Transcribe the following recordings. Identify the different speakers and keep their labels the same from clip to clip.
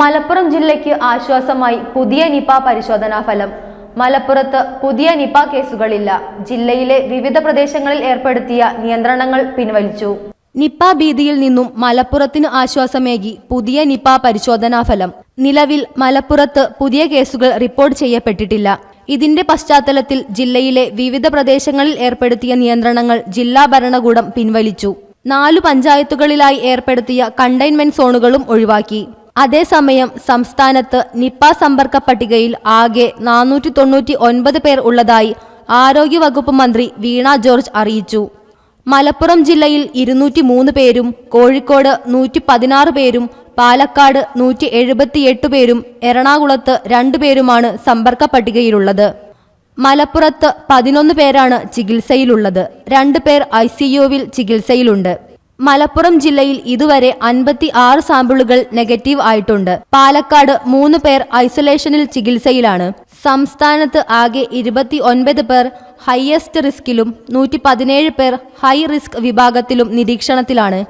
Speaker 1: മലപ്പുറം ജില്ലയ്ക്ക് ആശ്വാസമായി പുതിയ നിപ പരിശോധനാ ഫലം. മലപ്പുറത്ത് പുതിയ നിപ കേസുകളില്ല. ജില്ലയിലെ വിവിധ പ്രദേശങ്ങളിൽ ഏർപ്പെടുത്തിയ നിയന്ത്രണങ്ങൾ പിൻവലിച്ചു. നിപ ഭീതിയിൽ നിന്നും മലപ്പുറത്തിന് ആശ്വാസമേകി പുതിയ നിപ പരിശോധനാ ഫലം. നിലവിൽ മലപ്പുറത്ത് പുതിയ കേസുകൾ റിപ്പോർട്ട് ചെയ്യപ്പെട്ടിട്ടില്ല. ഇതിന്റെ പശ്ചാത്തലത്തിൽ ജില്ലയിലെ വിവിധ പ്രദേശങ്ങളിൽ ഏർപ്പെടുത്തിയ നിയന്ത്രണങ്ങൾ ജില്ലാ ഭരണകൂടം പിൻവലിച്ചു. നാലു പഞ്ചായത്തുകളിലായി ഏർപ്പെടുത്തിയ കണ്ടെയ്ൻമെന്റ് സോണുകളും ഒഴിവാക്കി. അതേസമയം സംസ്ഥാനത്ത് നിപ്പ സമ്പർക്ക പട്ടികയിൽ ആകെ നാനൂറ്റി തൊണ്ണൂറ്റി ഒൻപത് പേർ ഉള്ളതായി ആരോഗ്യവകുപ്പ് മന്ത്രി വീണ ജോർജ് അറിയിച്ചു. മലപ്പുറം ജില്ലയിൽ ഇരുന്നൂറ്റി മൂന്ന് പേരും കോഴിക്കോട് നൂറ്റി പതിനാറ് പേരും പാലക്കാട് നൂറ്റി എഴുപത്തിയെട്ട് പേരും എറണാകുളത്ത് രണ്ടു പേരുമാണ് സമ്പർക്ക പട്ടികയിലുള്ളത്. മലപ്പുറത്ത് പതിനൊന്ന് പേരാണ് ചികിത്സയിലുള്ളത്. രണ്ട് പേർ ഐ ചികിത്സയിലുണ്ട്. മലപ്പുറം ജില്ലയിൽ ഇതുവരെ അൻപത്തി ആറ് സാമ്പിളുകൾ നെഗറ്റീവ് ആയിട്ടുണ്ട്. പാലക്കാട് മൂന്ന് പേർ ഐസൊലേഷനിൽ ചികിത്സയിലാണ്. സംസ്ഥാനത്ത് ആകെ ഇരുപത്തി ഒൻപത് പേർ ഹയസ്റ്റ് റിസ്കിലും നൂറ്റി പതിനേഴ് പേർ ഹൈ റിസ്ക് വിഭാഗത്തിലും നിരീക്ഷണത്തിലാണ്.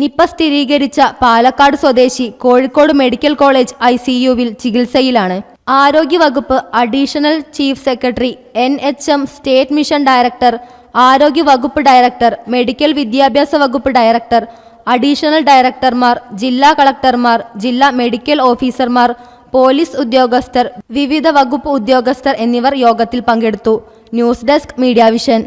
Speaker 1: നിപ്പ സ്ഥിരീകരിച്ച പാലക്കാട് സ്വദേശി കോഴിക്കോട് മെഡിക്കൽ കോളേജ് ഐ സിയുവിൽ ചികിത്സയിലാണ്. ആരോഗ്യവകുപ്പ് additional chief secretary N H M state mission director ആരോഗ്യവകുപ്പ് ഡയറക്ടർ മെഡിക്കൽ വിദ്യാഭ്യാസ വകുപ്പ് ഡയറക്ടർ അഡീഷണൽ ഡയറക്ടർമാർ ജില്ലാ കളക്ടർമാർ ജില്ലാ മെഡിക്കൽ ഓഫീസർമാർ പോലീസ് ഉദ്യോഗസ്ഥർ വിവിധ വകുപ്പ് ഉദ്യോഗസ്ഥർ എന്നിവർ യോഗത്തിൽ പങ്കെടുത്തു. News desk media vision.